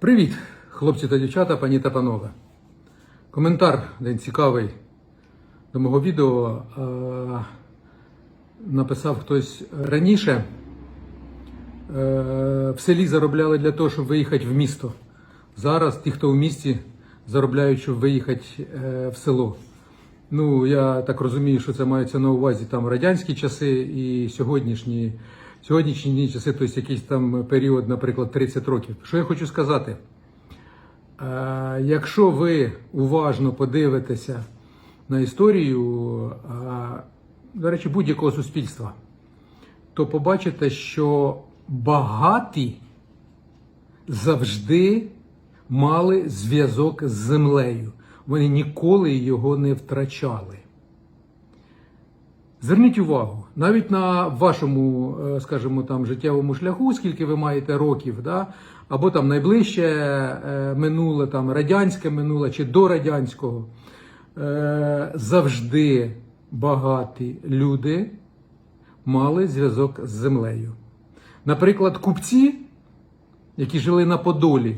Привіт, хлопці та дівчата, пані та панове. Коментар день цікавий до мого відео е, написав хтось раніше. Е, в селі заробляли для того, щоб виїхати в місто. Зараз ті, хто в місті, заробляють, щоб виїхати е, в село. Ну, я так розумію, що це мається на увазі там радянські часи і сьогоднішні, сьогоднішні часи, тобто якийсь там період, наприклад, 30 років. Що я хочу сказати? Е, якщо ви уважно подивитеся на історію, е, до речі, будь-якого суспільства, то побачите, що багаті завжди мали зв'язок з землею. Вони ніколи його не втрачали. Зверніть увагу, навіть на вашому, е, скажімо, там життєвому шляху, скільки ви маєте років, да? або там найближче е, минуле, там радянське минуле чи до радянського, е, завжди багаті люди мали зв'язок з землею. Наприклад, купці, які жили на Подолі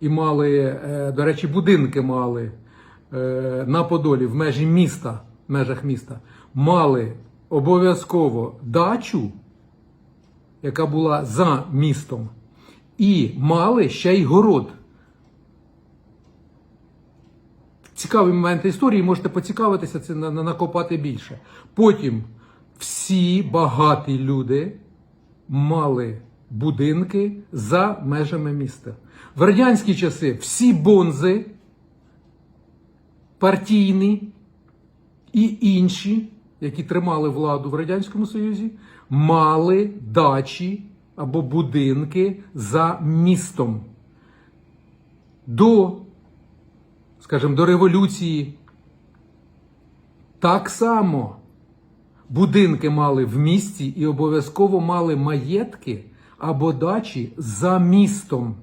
і мали, до речі, будинки мали на Подолі в межі міста, в межах міста, мали обов'язково дачу, яка була за містом, і мали ще й город. Цікаві моменти історії, можете поцікавитися, це на- накопати більше. Потім всі багаті люди мали будинки за межами міста. В радянські часи всі бонзи, партійні і інші, які тримали владу в Радянському Союзі, мали дачі або будинки за містом. До, скажімо, до революції так само будинки мали в місті і обов'язково мали маєтки або дачі за містом.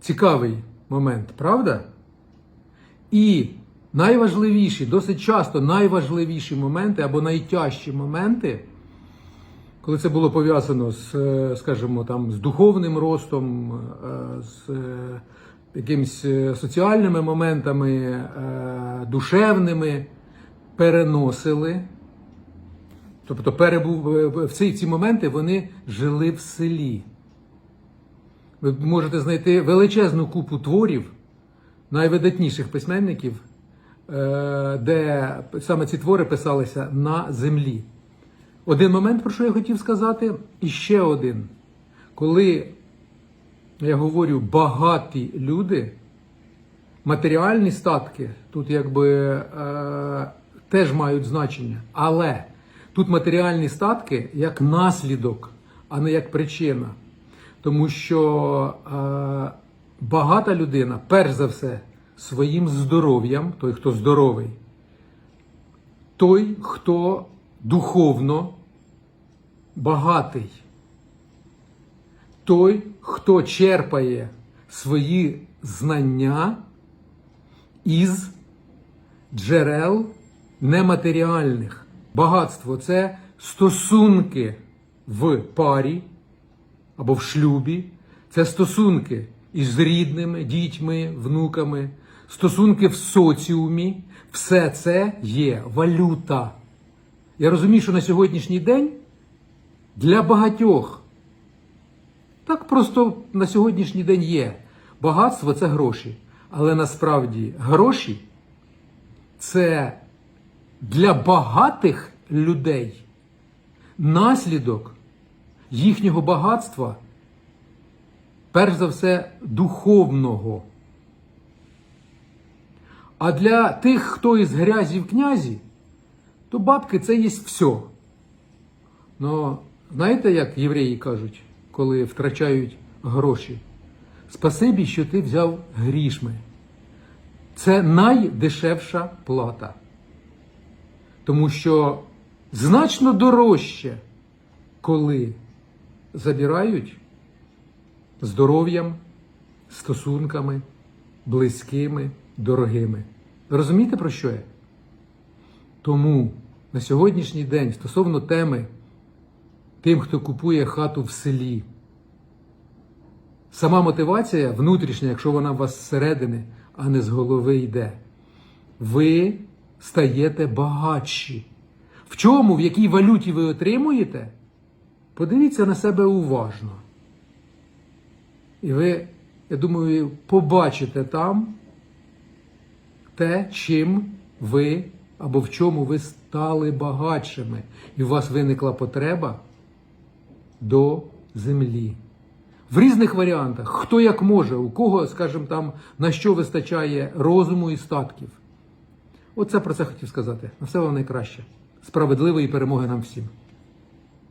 Цікавий момент, правда? І найважливіші, досить часто найважливіші моменти або найтяжчі моменти, коли це було пов'язано з, е, скажімо, там, з духовним ростом, е, з е, якимись соціальними моментами, душевними, переносили. Тобто перебув в ці, ці моменти вони жили в селі. Ви можете знайти величезну купу творів найвидатніших письменників, де саме ці твори писалися на землі. Один момент, про що я хотів сказати, і ще один. Коли я говорю багаті люди, матеріальні статки тут якби е, теж мають значення. Але тут матеріальні статки як наслідок, а не як причина. Тому що е, багата людина, перш за все, своїм здоров'ям, той, хто здоровий, той, хто духовно багатий, той, хто черпає свої знання із джерел нематеріальних. Багатство це стосунки в парі або в шлюбі, це стосунки із рідними, дітьми, внуками, стосунки в соціумі. Все це є валюта. Я розумію, що на сьогоднішній день для багатьох так просто на сьогоднішній день є. Багатство це гроші. Але насправді гроші це для багатих людей наслідок їхнього багатства, перш за все, духовного. А для тих, хто із грязі в князі, то бабки це є все. Ну, знаєте, як євреї кажуть, коли втрачають гроші? Спасибі, що ти взяв грішми. Це найдешевша плата. Тому що значно дорожче, коли забирають здоров'ям, стосунками, близькими, дорогими. Розумієте, про що я? Тому на сьогоднішній день стосовно теми тим, хто купує хату в селі, Сама мотивація внутрішня, якщо вона у вас зсередини, а не з голови йде, ви стаєте багатші. В чому, в якій валюті ви отримуєте? Подивіться на себе уважно. І ви, я думаю, побачите там те, чим ви або в чому ви стали багатшими, і у вас виникла потреба до землі. В різних варіантах, хто як може, у кого, скажімо там, на що вистачає розуму і статків. Оце про це хотів сказати. На все вам найкраще. Справедливої перемоги нам всім.